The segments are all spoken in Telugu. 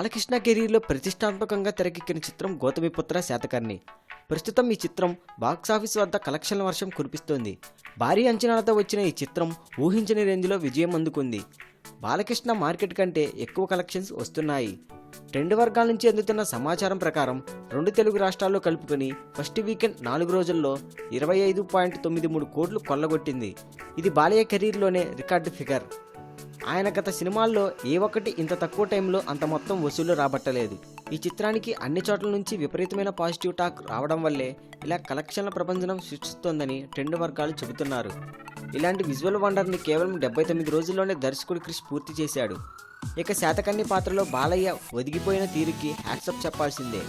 బాలకృష్ణ కెరీర్లో ప్రతిష్టాత్మకంగా తెరకెక్కిన చిత్రం గౌతమిపుత్ర శాతకర్ణి. ప్రస్తుతం ఈ చిత్రం బాక్సాఫీస్ వద్ద కలెక్షన్ల వర్షం కురిపిస్తోంది. భారీ అంచనాలతో వచ్చిన ఈ చిత్రం ఊహించని రేంజ్లో విజయం అందుకుంది. బాలకృష్ణ మార్కెట్ కంటే ఎక్కువ కలెక్షన్స్ వస్తున్నాయి. రెండు వర్గాల నుంచి అందుతున్న సమాచారం ప్రకారం రెండు తెలుగు రాష్ట్రాల్లో కలుపుకొని ఫస్ట్ వీకెండ్ నాలుగు రోజుల్లో ఇరవై ఐదు పాయింట్ తొమ్మిది మూడు కోట్లు కొల్లగొట్టింది. ఇది బాలయ్య కెరీర్లోనే రికార్డు ఫిగర్. ఆయన గత సినిమాల్లో ఏ ఒక్కటి ఇంత తక్కువ టైంలో అంత మొత్తం వసూలు రాబట్టలేదు. ఈ చిత్రానికి అన్ని చోట్ల నుంచి విపరీతమైన పాజిటివ్ టాక్ రావడం వల్లే ఇలా కలెక్షన్ల ప్రపంచం సృష్టిస్తోందని ట్రెండ్ వర్గాలు చెబుతున్నారు. ఇలాంటి విజువల్ వండర్ని కేవలం డెబ్బై తొమ్మిది రోజుల్లోనే దర్శకుడు క్రిష్ పూర్తి చేశాడు. ఇక శాతకన్ని పాత్రలో బాలయ్య ఒదిగిపోయిన తీరుకి హ్యాట్సప్ చెప్పాల్సిందే.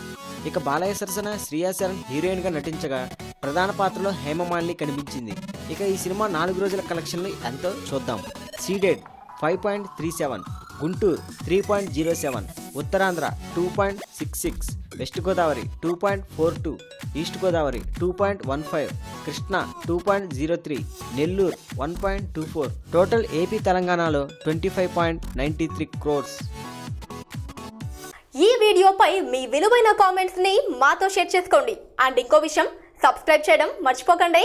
ఇక బాలయ్య సరసన శ్రియా శరణ్ హీరోయిన్గా నటించగా ప్రధాన పాత్రలో హేమమాలిని కనిపించింది. ఇక ఈ సినిమా నాలుగు రోజుల కలెక్షన్లు ఎంతో చూద్దాం. Ceded. Five point three seven Guntur three point zero seven Uttarandhra two point six six west Godavari two point four two east Godavari two point one five Krishna two point zero three Nellore one point two four total AP తెలంగాణలో twenty five point ninety three crores. ఈ వీడియోపై మీ విలువైన కామెంట్స్ని మాతో షేర్ చేసుకోండి. అండ్ ఇంకో విషయం సబ్స్క్రైబ్ చేయడం మర్చిపోకండి.